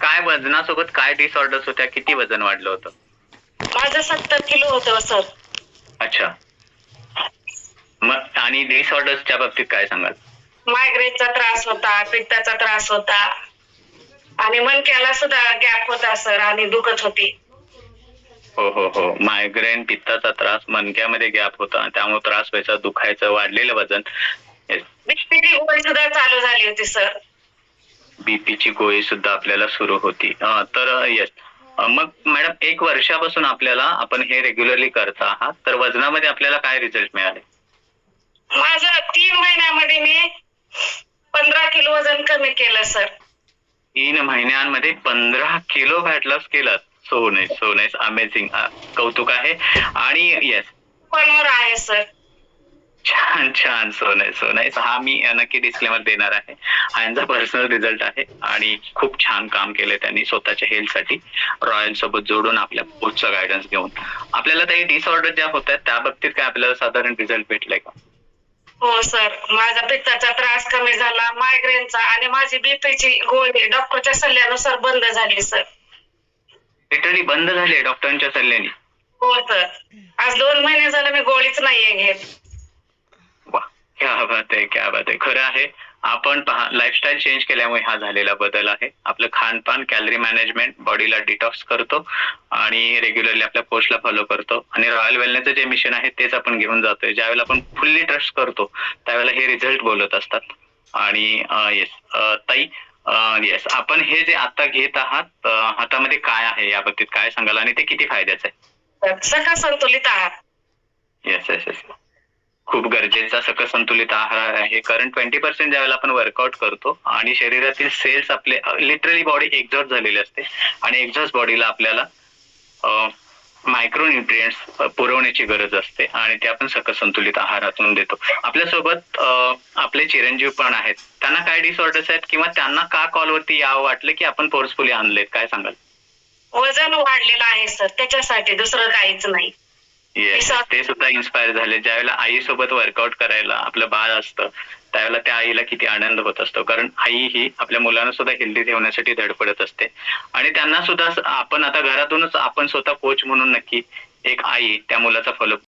काय वजनासोबत काय डिसऑर्डर्स होत्या? किती वजन वाढलं होतं? माझं सत्तर किलो होतं सर. अच्छा. मग आणि डिसऑर्डर्सच्या बाबतीत काय सांगाल? मायग्रेनचा त्रास होता पित्ताचा त्रास होता. आणि मणक्याला सुद्धा गॅप होता सर आणि दुखत होती. हो हो हो. मायग्रेन पित्ताचा त्रास मणक्यामध्ये गॅप होता. त्यामुळे त्रास व्हायचा दुखायचं वाढलेलं वजन. बीपीची गोळी सुद्धा चालू झाली होती सर. बीपीची गोळी सुद्धा आपल्याला सुरू होती. अं, तर येस मग मॅडम एक वर्षापासून आपल्याला आपण हे रेग्युलरली करता आहात. तर वजनामध्ये आपल्याला काय रिझल्ट मिळाले? माझं तीन महिन्यामध्ये मी पंधरा किलो वजन कमी केलं सर तीन महिन्यांमध्ये पंधरा किलो फॅट लॉस केलं. So nice so nice amazing कौतुक आहे. आणि येस पनवर आहे सर छान छान सो नाईस सो नाईस हा मी नक्की डिस्क्लेमर देणार आहे. हा यांचा पर्सनल रिझल्ट आहे. आणि खूप छान काम केलंय त्यांनी स्वतःच्या हेल्थसाठी रॉयल सोबत जोडून आपल्या कोचचा गायडन्स घेऊन. आपल्याला काही डिसऑर्डर ज्या होत आहेत त्या बाबतीत काय आपल्याला साधारण रिझल्ट भेटलाय का? हो सर माझा पित्ताचा त्रास कमी झाला मायग्रेनचा आणि माझी बीपीची गोळी डॉक्टरच्या सल्ल्यानुसार बंद झाली सर लिटरली बंद झाले डॉक्टरांच्या सल्ल्याने? हो सर आज दोन महिने झाले मी गोळीच नाहीये घेत. क्या बात आहे क्या बात आहे. खरं आहे आपण पहा लाईफस्टाईल चेंज केल्यामुळे हा झालेला बदल आहे. आपलं खानपान कॅलरी मॅनेजमेंट बॉडीला डिटॉक्स करतो आणि रेग्युलरली आपल्या कोचला फॉलो करतो. आणि रॉयल वेलनेसचं जे मिशन आहे तेच आपण घेऊन जातोय. ज्यावेळेला आपण फुल्ली ट्रस्ट करतो त्यावेळेला हे रिझल्ट बोलत असतात. आणि येस ताई येस आपण हे जे आता घेत आहात हातामध्ये काय आहे या बाबतीत काय सांगाल? आणि ते किती फायद्याचं आहे? संतुलित आहार? येस येस येस गरजेचा सकस संतुलित आहार आहे? कारण ट्वेंटी पर्सेंट ज्यावेळेला आपण वर्कआउट करतो आणि शरीरातील सेल्स आपले लिटरली बॉडी एक्झॉस्ट झालेली असते आणि एक्झॉस्ट बॉडीला आपल्याला मायक्रोन्युट्रियंट्स पुरवण्याची गरज असते आणि ते आपण सकस संतुलित आहारातून देतो. आपल्यासोबत आपले चिरंजीव पण आहेत. त्यांना काय डिसऑर्डर्स आहेत किंवा त्यांना का कॉलवरती यावं वाटलं की आपण फोर्सफुली आणलेत? काय सांगाल? वजन वाढलेलं आहे सर त्याच्यासाठी दुसरं काहीच नाही. ते सुद्धा इन्स्पायर झाले. ज्यावेळेला आई सोबत वर्कआउट करायला आपलं बाळ असतं त्यावेळेला त्या आईला किती आनंद होत असतो. कारण आई ही आपल्या मुलांना सुद्धा हेल्दी ठेवण्यासाठी धडपडत असते. आणि त्यांना सुद्धा आपण आता घरातूनच आपण स्वतः कोच म्हणून नक्की एक आई त्या मुलाचा फॉलो